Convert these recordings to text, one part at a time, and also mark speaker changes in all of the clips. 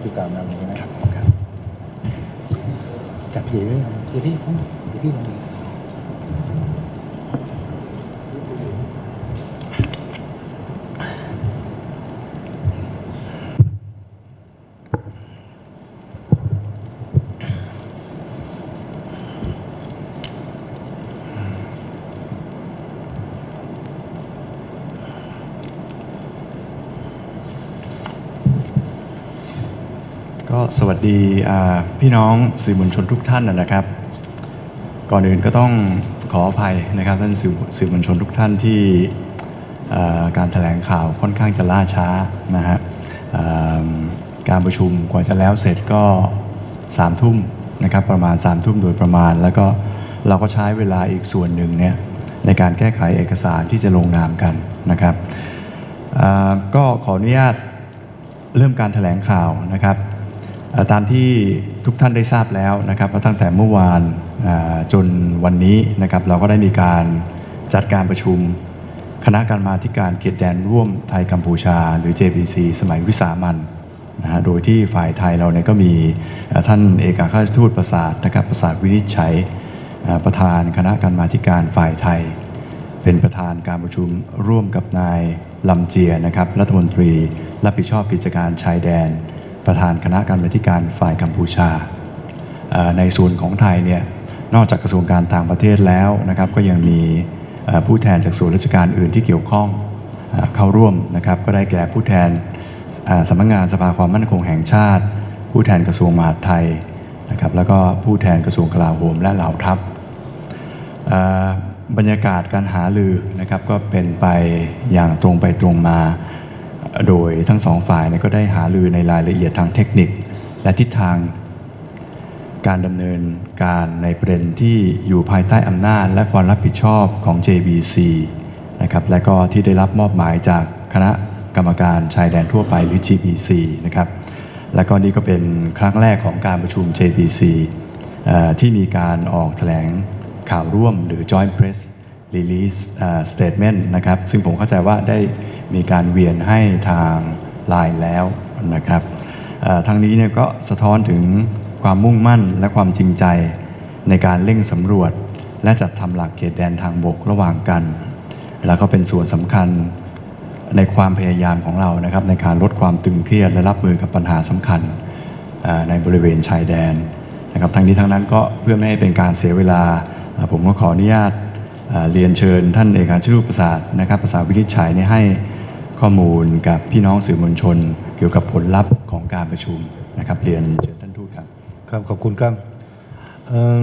Speaker 1: ล้จุดกลางน้ำอย่างนี้นะครับ
Speaker 2: ครับ
Speaker 1: จับผีไว้ครับเดี๋ยวพี่เดี๋ยวพี่ลองดู
Speaker 2: ก็สวัสดีพี่น้องสื่อมวลชนทุกท่านนะครับ ก่อนอื่นก็ต้องขออภัยนะครับท่านสื่อมวลชนทุกท่านที่การแถลงข่าวค่อนข้างจะล่าช้านะฮะการประชุมกว่าจะแล้วเสร็จก็สามทุ่มนะครับประมาณสามทุ่มโดยประมาณ แล้วก็เราก็ใช้เวลาอีกส่วนหนึ่งเนี่ยในการแก้ไขเอกสารที่จะลงนามกันนะครับก็ขออนุญาตเริ่มการแถลงข่าวนะครับ ตามที่ทุกท่านได้ทราบแล้วนะครับตั้งแต่เมื่อวานจนวันนี้นะครับเราก็ได้มีการจัดการประชุม คณะกรรมาธิการเขตแดนร่วมไทยกัมพูชา หรือ JBC สมัยวิสามันนะฮะโดยที่ฝ่ายไทยเราเนี่ยก็มีท่านเอกอัครราชทูตประสาทนะครับประสาทวินิจฉัยประธานคณะกรรมาธิการฝ่ายไทย เป็นประธานการประชุมร่วมกับนายลำเจียนะครับรัฐมนตรีรับผิดชอบกิจการชายแดน ประธานคณะกรรมาธิการฝ่ายกัมพูชา ในส่วนของไทยเนี่ยนอกจากกระทรวงการต่างประเทศแล้วนะครับ ก็ยังมีผู้แทนจากส่วนราชการอื่นที่เกี่ยวข้องเข้าร่วมนะครับ ก็ได้แก่ผู้แทนสำนักงานสภาความมั่นคงแห่งชาติ ผู้แทนกระทรวงมหาดไทยนะครับแล้วก็ผู้แทนกระทรวงกลาโหมและเหล่าทัพบรรยากาศการหาลือนะครับก็เป็นไปอย่างตรงไปตรงมา โดยทั้งสองฝ่ายก็ได้หาลือในรายละเอียดทางเทคนิค และทิศทาง การดำเนินการในประเด็นที่อยู่ภายใต้อำนาจ และความรับผิดชอบของ JBC นะครับและก็ที่ได้รับมอบหมายจากคณะกรรมการชายแดนทั่วไปหรือ GBC นะครับและก็นี่ก็เป็นครั้งแรกของการประชุม JBC ที่มีการออกแถลงข่าวร่วมหรือ Joint Press Release เอ่อ Statement นะครับ ซึ่งผมเข้าใจว่าได้มีการเวียนให้ทางไลน์แล้วนะครับทางนี้เนี่ยก็สะท้อนถึงความมุ่งมั่นและความจริงใจในการเร่งสำรวจ และจัดทำหลักเขตแดนทางบกระหว่างกัน แล้วก็เป็นส่วนสำคัญในความพยายามของเรานะครับ ในการลดความตึงเครียดและรับมือกับปัญหาสำคัญในบริเวณชายแดนนะครับทั้งนี้ทั้งนั้นก็เพื่อไม่ให้เป็นการเสียเวลา ผมก็ขออนุญาต เรียนเชิญท่านเอกอัครราชทูตประสาทนะครับประสาทวินิจฉัยเนี่ยให้ข้อมูลกับพี่น้องสื่อมวลชน เกี่ยวกับผลลัพธ์ของการประชุมนะครับเรียนเชิญท่านทูตครับ
Speaker 1: ครับขอบคุณครับเอิ่ม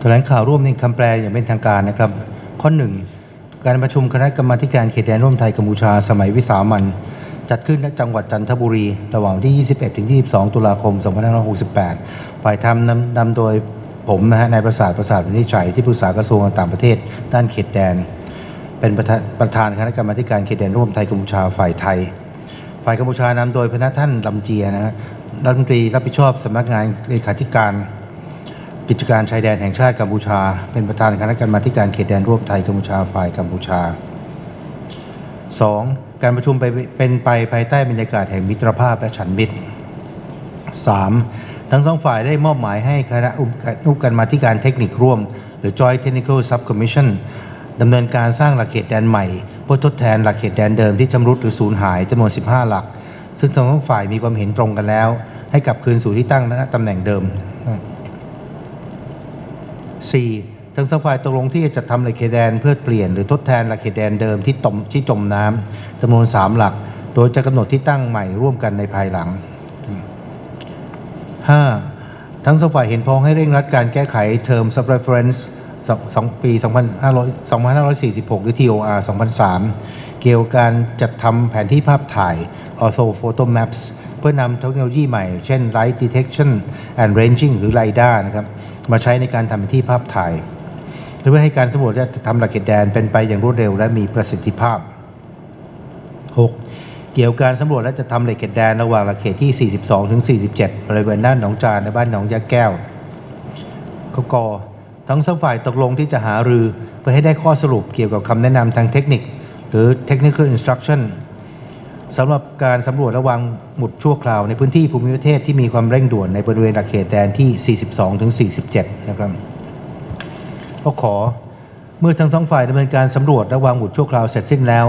Speaker 1: แถลงข่าวร่วมในคำแปลอย่างเป็นทางการนะครับ ข้อหนึ่งการประชุมคณะกรรมาการเขตแดนร่วมไทยกัมพูชาสมัยวิสามันจัดขึ้นณจังหวัดจันทบุรี ระหว่างวันที่ 21 ถึง 22 ตุลาคม 2568 ฝ่ายทำนำนำโดย ผมนะฮะนายประสาทประสาทวินิจฉัยที่ปรึกษากระทรวงการต่างประเทศ ด้านเขตแดน เป็นประธานประธานคณะกรรมาธิการเขตแดนร่วมไทยกัมพูชาฝ่ายไทย ฝ่ายกัมพูชานำโดยพระท่านลำเจียนะฮะรัฐมนตรีรับผิดชอบสำนักงานเลขาธิการ กิจการชายแดนแห่งชาติกัมพูชา เป็นประธานคณะกรรมาธิการเขตแดนร่วมไทยกัมพูชาฝ่ายกัมพูชา 2. การประชุมไปเป็นไปภายใต้บรรยากาศแห่งมิตรภาพและฉันมิตร 3. ทั้งสองฝ่ายได้มอบหมายให้คณะอุปการมาธิการเทคนิคร่วม หรือ Joint Technical Subcommission ดำเนินการสร้างหลักเขตแดนใหม่ เพื่อทดแทนหลักเขตแดนเดิมที่ชำรุดหรือสูญหายจำนวน 15 หลัก ซึ่งทั้งสองฝ่ายมีความเห็นตรงกันแล้ว ให้กลับคืนสู่ที่ตั้งณตำแหน่งเดิม 4. ทั้งสองฝ่ายตกลงที่จะจัดทำหลักเขตแดนเพื่อเปลี่ยนหรือทดแทนหลักเขตแดนเดิมที่ตมที่จมน้ำจำนวน 3 หลัก โดยจะกำหนดที่ตั้งใหม่ร่วมกันในภายหลัง 5. ทั้งสองฝ่ายเห็นพ้องให้เร่งรัดการแก้ไข Terms of Reference สองสองปี 2546 หรือ TOR 2003 เกี่ยวกับการจัดทำแผนที่ภาพถ่าย Ortho Photo Maps เพื่อนำเทคโนโลยีใหม่ เช่น Light Detection and Ranging หรือ LiDAR นะครับ มาใช้ในการทำแผนที่ภาพถ่ายเพื่อให้การสำรวจและทำหลักเขตแดนเป็นไปอย่างรวดเร็วและมีประสิทธิภาพ 6. เกี่ยวกับการสำรวจและจะทำเหล็กเขตแดนระหว่างหลักเขตที่ 42 ถึง 47 บริเวณด้านหนองจานและบ้านหนองยาแก้วกกทั้งสองฝ่ายตกลงที่จะหารือเพื่อให้ได้ข้อสรุปเกี่ยวกับคำแนะนำทางเทคนิค หรือ technical instruction สำหรับการสำรวจระวังหมุดชั่วคราวในพื้นที่ภูมิประเทศที่มีความเร่งด่วนในบริเวณหลักเขตแดนที่ 42 ถึง 47 นะครับก็ขอเมื่อทั้งสองฝ่ายดำเนินการสำรวจและวางหมุดชั่วคราวเสร็จสิ้นแล้ว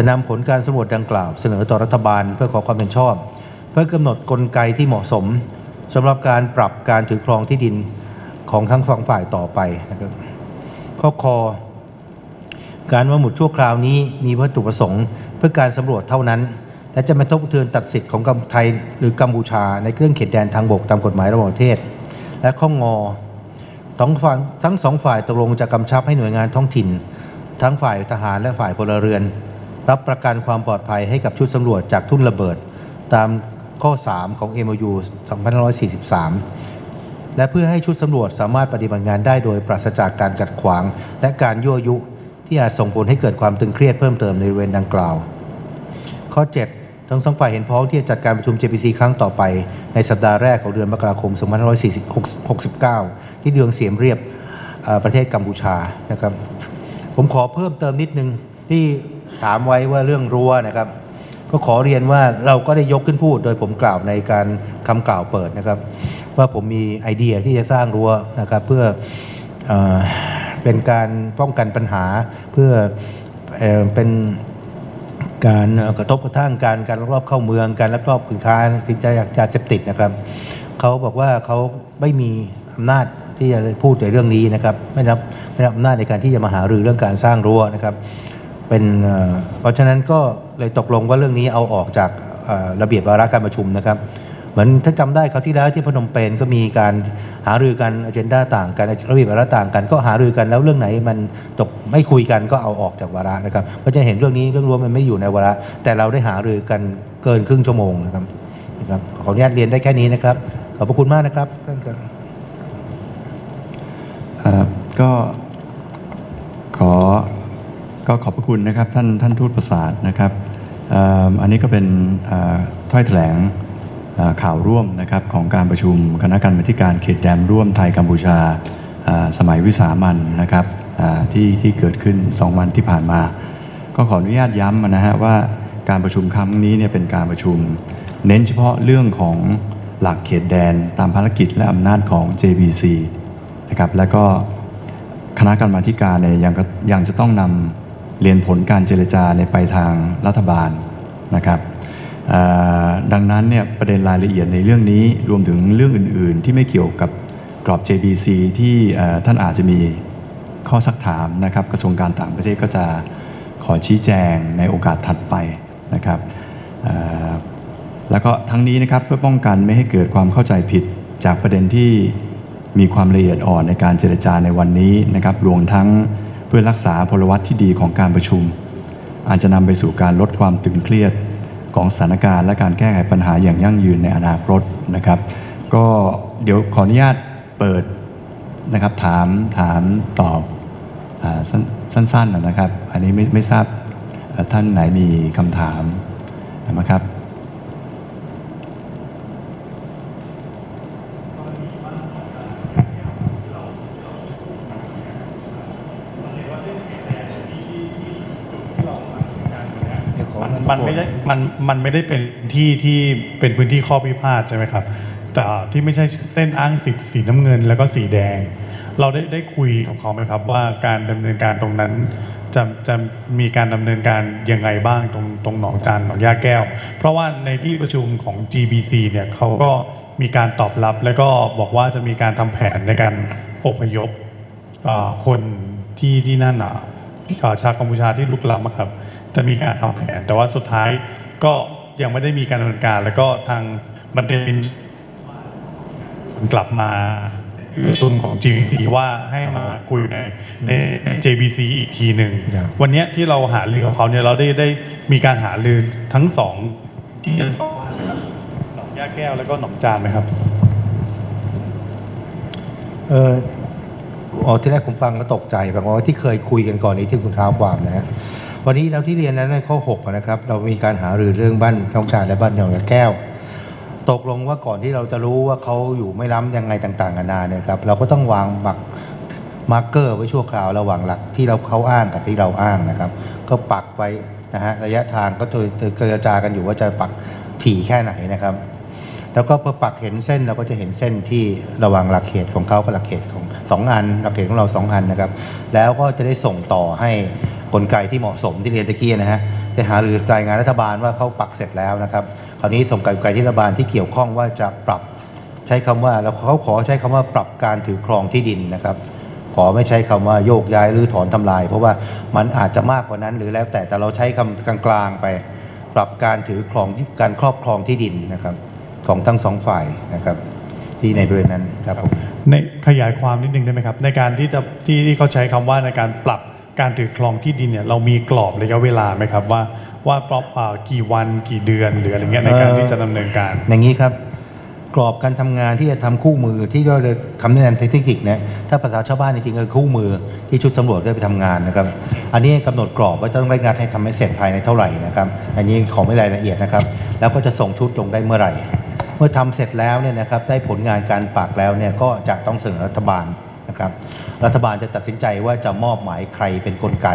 Speaker 1: จะนำผลการสำรวจดังกล่าว เสนอต่อรัฐบาลเพื่อขอความเห็นชอบ เพื่อกำหนดกลไกที่เหมาะสมสำหรับการปรับการถือครองที่ดินของทั้งสองฝ่ายต่อไปนะครับข้อคอการว่าหมุดชั่วคราวนี้มีวัตถุประสงค์ เพื่อการสำรวจเท่านั้น และจะไม่ทบกระเทือนตัดสิทธิ์ของกัมไทยหรือกัมพูชาในเรื่องเขตแดนทางบกตามกฎหมายระหว่างประเทศ และข้องอสองฝ่ายทั้งสองฝ่ายตกลงจะกำชับให้หน่วยงานท้องถิ่น ทั้งฝ่ายทหารและฝ่ายพลเรือน รับประกันความปลอดภัยให้กับชุดสำรวจจากทุ่นระเบิด ตามข้อ 3 ของ MOU 2543 และเพื่อให้ชุดสำรวจสามารถปฏิบัติงานได้โดยปราศจากการกัดขวาง และการยั่วยุ ที่อาจส่งผลให้เกิดความตึงเครียดเพิ่มเติมในบริเวณดังกล่าว ข้อ 7 ทั้งสองฝ่ายเห็นพ้องที่จะจัดการประชุม JPC ครั้งต่อไป ในสัปดาห์แรกของเดือนมกราคม 2569 ที่เดืองเสียมเรียบประเทศกัมพูชานะครับผมขอเพิ่มเติมนิดนึงที่ ถามไว้ว่าเรื่องรั้วนะครับ ก็ขอเรียนว่าเราก็ได้ยกขึ้นพูด โดยผมกล่าวในการคำกล่าวเปิดนะครับ ว่าผมมีไอเดียที่จะสร้างรั้วนะครับ เพื่อเอเป็นการป้องกันปัญหาเพื่อเอเป็นการกระทบกระทั่งการการลักลอบเข้าเมืองการลักลอบสินค้าสินค้ายาเสพติดนะครับเขาบอกว่าเขาไม่มีอำนาจที่จะพูดในเรื่องนี้นะครับ ไม่รับไม่รับอำนาจในการที่จะมาหารือเรื่องการสร้างรั้วนะครับ เป็นเพราะฉะนั้นก็เลยตกลงว่าเรื่องนี้เอาออกจากระเบียบวาระการประชุมนะครับ เหมือนถ้าจำได้คราวที่แล้วที่พนมเปญก็มีการหารือกันอเจนดาต่างกันระเบียบวาระต่างกัน ก็หารือกันแล้วเรื่องไหนมันตกไม่คุยกันก็เอาออกจากวาระนะครับก็จะเห็นเรื่องนี้เรื่องรวมมันไม่อยู่ในวาระ แต่เราได้หารือกันเกินครึ่งชั่วโมงนะครับนะครับขออนุญาตเรียนได้แค่นี้นะครับ ขอบพระคุณมากนะครับท่านครับ
Speaker 2: ก็ขอ ก็ขอบพระคุณนะครับท่านท่านทูตประสาทนะครับอันนี้ก็เป็นถ้อยแถลงข่าวร่วมนะครับของการประชุมคณะกรรมาธิการเขตแดนร่วมไทยกัมพูชาสมัยวิสามันนะครับที่ที่เกิดขึ้น 2 วันที่ผ่านมา ก็ขออนุญาตย้ำนะฮะว่าการประชุมครั้งนี้เนี่ยเป็นการประชุม เน้นเฉพาะเรื่องของหลักเขตแดนตามภารกิจและอำนาจของ JBC นะครับแล้วก็คณะกรรมาธิการเนี่ยยังก็ยังจะต้องนำ เรียนผลการเจรจาในไปทางรัฐบาลนะครับดังนั้นเนี่ยประเด็นรายละเอียดในเรื่องนี้รวมถึงเรื่องอื่น ๆ ที่ไม่เกี่ยวกับกรอบ JBC ที่ท่านอาจจะมีข้อสักถามนะครับ กระทรวงการต่างประเทศก็จะขอชี้แจงในโอกาสถัดไปนะครับแล้วก็ทั้งนี้นะครับเพื่อป้องกันไม่ให้เกิดความเข้าใจผิดจากประเด็นที่มีความละเอียดอ่อนในการเจรจาในวันนี้นะครับรวมทั้ง เพื่อรักษาพลวัตที่ดีของการประชุม อาจจะนำไปสู่การลดความตึงเครียดของสถานการณ์ และการแก้ไขปัญหาอย่างยั่งยืนในอนาคตนะครับ ก็เดี๋ยวขออนุญาตเปิดนะครับถามถามตอบอสั้นสั้นๆนะครับ อันนี้ไม่ไม่ทราบท่านไหนมีคำถามนะครับ
Speaker 3: มันไม่ได้มันมันไม่ได้เป็นที่ที่เป็นพื้นที่ข้อพิพาทใช่ไหมครับ แต่ที่ไม่ใช่เส้นอ้างสิทธิ์สีน้ำเงิน แล้วก็สีแดง เราได้ได้คุยกับเขาไหมครับ ว่าการดำเนินการตรงนั้น จะจะมีการดำเนินการยังไงบ้างตรงตรงหนองจานหนองย่าแก้ว เพราะว่าในที่ประชุมของ GBC เนี่ยเขาก็มีการตอบรับ แล้วก็บอกว่าจะมีการทำแผนในการอพยพคนที่ที่นั่นอะ ชาวกัมพูชาที่ลุกล้ำอะครับจะมีการทำแผน แต่ว่าสุดท้ายก็ยังไม่ได้มีการดำเนินการ แล้วก็ทางมันเป็นกลับมาประชุมของ GBC ว่าให้มาคุยในใน JBC อีกทีหนึ่งวันนี้ที่เราหารือกับเขาเนี่ยเราได้ได้มีการหารือทั้งสองหนองย่าแก้วแล้วก็หนองจานไหมครับ
Speaker 1: เออ อ๋อที่แรกผมฟังแล้วตกใจแบบว่าที่เคยคุยกันก่อนนี้ที่คุณท้าวความนะฮะวันนี้เราที่เรียนนั้นในข้อ6นะครับ เรามีการหารือเรื่องบ้านท้องการและบ้านหนองยาแก้ว ตกลงว่าก่อนที่เราจะรู้ว่าเขาอยู่ไม่ล้ำยังไงต่างๆนานาเนี่ยครับ เราก็ต้องวางบักมาร์กเกอร์ไว้ชั่วคราวระหว่างหลักที่เราเขาอ้างกับที่เราอ้างนะครับ ก็ปักไว้นะฮะระยะทางก็ตัวเจรจากันอยู่ว่าจะปักถี่แค่ไหนนะครับ แล้วก็พอปักเห็นเส้นเราก็จะเห็นเส้นที่ระหว่างหลักเขตของเขากับหลักเขตของ สองอันหลักเขตของเราสองอันนะครับ แล้วก็จะได้ส่งต่อให้กลไกที่เหมาะสมที่เรียนตะกี้นะฮะจะหาหรือรายงานรัฐบาลว่าเขาปักเสร็จแล้วนะครับ คราวนี้ส่งกลไกที่รัฐบาลที่เกี่ยวข้องว่าจะปรับใช้คำว่าแล้วเขาขอใช้คำว่าปรับการถือครองที่ดินนะครับ ขอไม่ใช้คำว่าโยกย้ายหรือถอนทำลาย เพราะว่ามันอาจจะมากกว่านั้นหรือแล้วแต่แต่เราใช้คำกลางๆไป ปรับการถือครองการครอบครองที่ดินนะครับ ของทั้งสองฝ่ายนะครับ ที่ในบริเวณนั้นครับผม
Speaker 3: ในขยายความนิดนึงได้ไหมครับ ในการที่จะที่ที่เขาใช้คำว่าในการปรับการถือครองที่ดินเนี่ยเรามีกรอบระยะเวลาไหมครับว่าว่าปรับอ่ากี่วันกี่เดือนหรืออะไรเงี้ยในการที่จะดำเนินการ
Speaker 1: อย่างนี้ครับ กรอบการทำงานที่จะทำคู่มือที่เราจะคำแนะนำเทคนิคเนี่ยถ้าภาษาชาวบ้านจริงๆก็คือคู่มือที่ชุดสำรวจได้ไปทำงานนะครับ อันนี้กำหนดกรอบว่าจะต้องได้งานให้ทำให้เสร็จภายในเท่าไหร่นะครับ อันนี้ขอไม่รายละเอียดนะครับ แล้วก็จะส่งชุดลงได้เมื่อไหร่ เมื่อทำเสร็จแล้วเนี่ยนะครับได้ผลงานการปักแล้วเนี่ยก็จะต้องเสนอรัฐบาลนะครับ รัฐบาลจะตัดสินใจว่าจะมอบหมายใครเป็นกลไก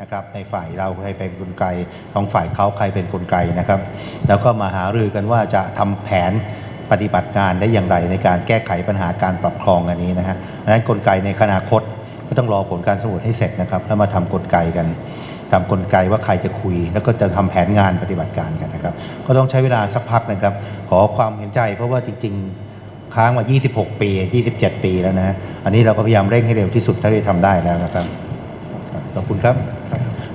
Speaker 1: นะครับในฝ่ายเราใครเป็นกลไกของฝ่ายเขาใครเป็นกลไกนะครับ แล้วก็มาหารือกันว่าจะทำแผนปฏิบัติการได้อย่างไรในการแก้ไขปัญหาการปรับครองอันนี้นะฮะดังนั้นกลไกในอนาคตก็ต้องรอผลการสำรวจให้เสร็จนะครับ แล้วมาทำกลไกกัน ทำกลไกว่าใครจะคุย แล้วก็จะทำแผนงานปฏิบัติการกันนะครับ ก็ต้องใช้เวลาสักพักนะครับ ขอความเห็นใจ เพราะว่าจริง ๆ ค้างมา 26 ปี 27 ปีแล้วนะฮะอันนี้เราก็พยายามเร่งให้เร็วที่สุดเท่าที่ทำได้แล้วนะครับขอบคุณครับ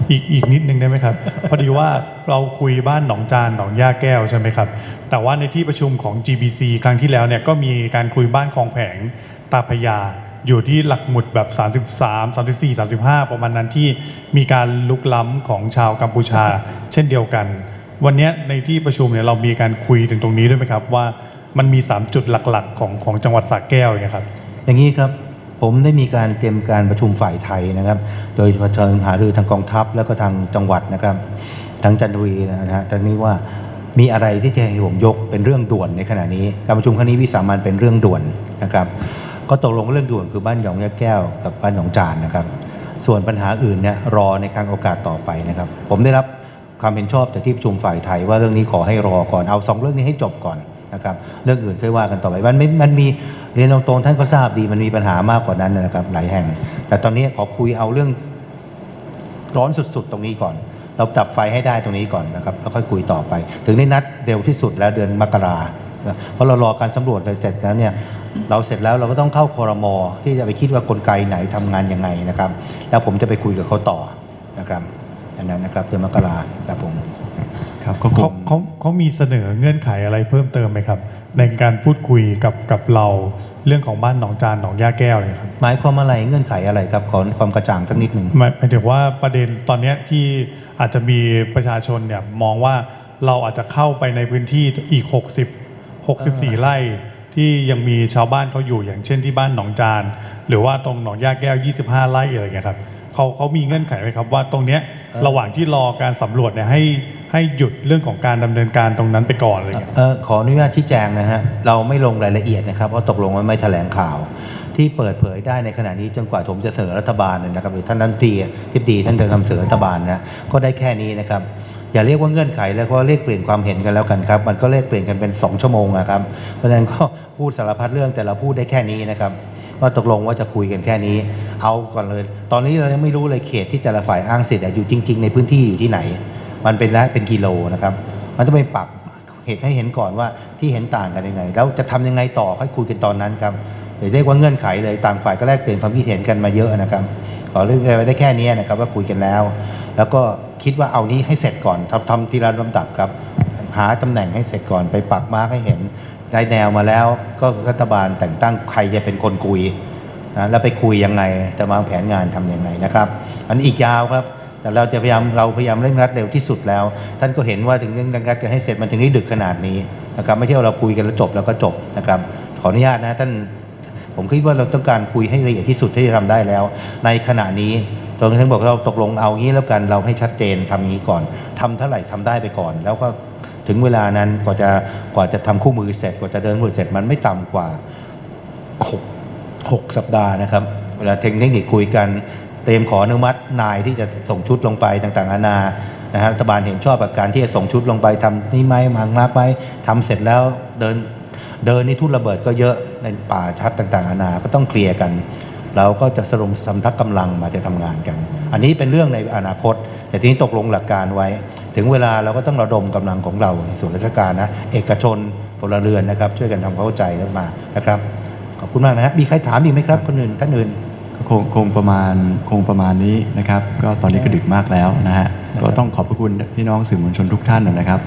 Speaker 3: อีกอีกนิดนึงได้ไหมครับ พอดีว่าเราคุยบ้านหนองจานหนองย่าแก้วใช่ไหมครับ แต่ว่าในที่ประชุมของ GBC ครั้งที่แล้วเนี่ยก็มีการคุยบ้านคลองแผงตาพยา อยู่ที่หลักหมุดแบบ 33 34 35 ประมาณนั้นที่มีการลุกล้ำของชาวกัมพูชา เช่นเดียวกัน วันนี้ในที่ประชุมเนี่ยเรามีการคุยถึงตรงนี้ด้วยไหมครับว่ามันมี 3 จุดหลักๆ ของของจังหวัดสระแก้วอย่างเงี้ยครับ
Speaker 1: อย่างนี้ครับผมได้มีการเตรียมการประชุมฝ่ายไทยนะครับ โดยเชิญหารือทางกองทัพแล้วก็ทางจังหวัดนะครับทางจันทบุรีนะฮะแต่นี้ว่ามีอะไรที่จะให้ผมยกเป็นเรื่องด่วนในขณะนี้ การประชุมครั้งนี้วิสามันเป็นเรื่องด่วนนะครับ ก็ตกลงเรื่องด่วนคือบ้านหยองยะแก้วกับบ้านหนองจานนะครับ ส่วนปัญหาอื่นเนี่ยรอในครั้งโอกาสต่อไปนะครับ ผมได้รับความเห็นชอบจากที่ประชุมฝ่ายไทยว่าเรื่องนี้ขอให้รอก่อนเอาสองเรื่องนี้ให้จบก่อนนะครับเรื่องอื่นค่อยว่ากันต่อไปมันไม่มันมีเรียนตรงๆท่านก็ทราบดีมันมีปัญหามากกว่านั้นนะครับ หลายแห่ง แต่ตอนนี้ขอคุยเอาเรื่องร้อนสุดๆ ตรงนี้ก่อน เราจับไฟให้ได้ตรงนี้ก่อนนะครับแล้วค่อยคุยต่อไป ถึงได้นัดเร็วที่สุดแล้วเดือนมกราเพราะเรารอการสำรวจเสร็จแล้วเนี่ย เราเสร็จแล้วเราก็ต้องเข้าคอรมอที่จะไปคิดว่ากลไกไหนทำงานยังไงนะครับ แล้วผมจะไปคุยกับเขาต่อนะครับอันนั้นนะครับเดือนมกราครับผม
Speaker 2: ครับก็ค
Speaker 3: เขา
Speaker 2: ง
Speaker 3: เขาเขามีเสนอเงื่อนไขอะไรเพิ่มเติมไหมครับ ในการพูดคุยกับกับเราเรื่องของบ้านหนองจานหนองย่าแก้วเลยครับ
Speaker 1: หมายความอะไรเงื่อนไขอะไรครับขอความกระจ่างสักนิดหนึ่ง
Speaker 3: หมายหมายถึงว่าประเด็นตอนเนี้ยที่อาจจะมีประชาชนเนี่ยมองว่าเราอาจจะเข้าไปในพื้นที่อีก 60 64 ไร่ ที่ยังมีชาวบ้านเขาอยู่อย่างเช่นที่บ้านหนองจาน หรือว่าตรงหนองย่าแก้ว 25 ไร่อะไรเงี้ยครับเขาเขามีเงื่อนไขไหมครับว่าตรงเนี้ย
Speaker 1: เอ่อ
Speaker 3: ระหว่างที่รอการสำรวจเนี่ยให้ให้หยุดเรื่องของการดำเนินการตรงนั้นไปก่อนอะไรเงี้ย
Speaker 1: เอ่อขออนุญาตชี้แจงนะฮะเราไม่ลงรายละเอียดนะครับเพราะตกลงว่าไม่แถลงข่าว ที่เปิดเผยได้ในขณะนี้จนกว่าผมจะเสนอรัฐบาลเนี่ยนะครับหรือท่านรัฐมนตรีทิบดีท่านเดินคำเสนอรัฐบาลนะก็ได้แค่นี้นะครับ อย่าเรียกว่าเงื่อนไขแล้วเพราะเรียกเปลี่ยนความเห็นกันแล้วกันครับ มันก็เรียกเปลี่ยนกันเป็น2ชั่วโมงนะครับเพราะฉะนั้นก็พูดสารพัดเรื่องแต่เราพูดได้แค่นี้นะครับว่าตกลงว่าจะคุยกันแค่นี้ เอาก่อนเลย ตอนนี้เรายังไม่รู้เลยเขตที่แต่ละฝ่ายอ้างสิทธิ์อยู่จริง ๆ ในพื้นที่อยู่ที่ไหน มันเป็นละเป็นกิโลนะครับ มันต้องไปปรับเหตุให้เห็นก่อนว่าที่เห็นต่างกันยังไง แล้วจะทำยังไงต่อค่อยคุยกันตอนนั้นครับเดี๋ยวเรียกว่าเงื่อนไขเลยต่างฝ่ายก็แลกเปลี่ยนความคิดเห็นกันมาเยอะนะครับ ขอเรื่องไว้ได้แค่นี้นะครับว่าคุยกันแล้ว แล้วก็ คิดว่าเอานี้ให้เสร็จก่อนทำทำทีละลำดับครับ หาตำแหน่งให้เสร็จก่อนไปปักมาร์กให้เห็นได้แนวมาแล้วก็รัฐบาลแต่งตั้งใครจะเป็นคนคุยนะแล้วไปคุยยังไงจะวางแผนงานทำยังไงนะครับ อันนี้อีกยาวครับ แต่เราจะพยายามเราพยายามเร่งรัดเร็วที่สุดแล้ว ท่านก็เห็นว่าถึงเร่งรัดกันให้เสร็จมันถึงได้ดึกขนาดนี้นะครับไม่ใช่ว่าเราคุยกันแล้วจบแล้วก็จบนะครับขออนุญาตนะท่านผมคิดว่าเราต้องการคุยให้ละเอียดที่สุดที่จะทำได้แล้ว ในขณะนี้ ตรงที่ท่านบอกเราตกลงเอางี้แล้วกันเราให้ชัดเจนทำอย่างนี้ก่อนทำเท่าไหร่ทำได้ไปก่อน แล้วก็ถึงเวลานั้นกว่าจะกว่าจะทำคู่มือเสร็จกว่าจะเดินมือเสร็จมันไม่ต่ำกว่าหกสัปดาห์นะครับ เวลาเทคนิคคุยกันเตรียมขออนุมัตินายที่จะส่งชุดลงไปต่างๆนานานะฮะรัฐบาลเห็นชอบกับการที่จะส่งชุดลงไปทำนี่ไหมมังมากไหมทำเสร็จแล้วเดินเดินนี่ทุ่นระเบิดก็เยอะในป่าชัดต่างๆนานาก็ต้องเคลียร์กัน เราก็จะสรุปสำทักกำลังมาจะทำงานกัน อันนี้เป็นเรื่องในอนาคต แต่ทีนี้ตกลงหลักการไว้ ถึงเวลาเราก็ต้องระดมกำลังของเราในส่วนราชการนะเอกชนพลเรือนนะครับ ช่วยกันทำความเข้าใจกันมานะครับขอบคุณมากนะฮะมีใครถามอีกไหมครับคนอื่นท่านอื่น
Speaker 2: ก็คงคงประมาณคงประมาณนี้นะครับ ก็ตอนนี้ก็ดึกมากแล้วนะฮะ
Speaker 1: นะครับ
Speaker 2: ก็ต้องขอบพระคุณพี่น้องสื่อมวลชนทุกท่านนะครับ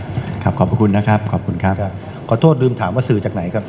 Speaker 2: ครับขอบพระคุณนะครับ ขอบคุณครับ
Speaker 1: ครับขอโทษลืมถามว่าสื่อจากไหนครับ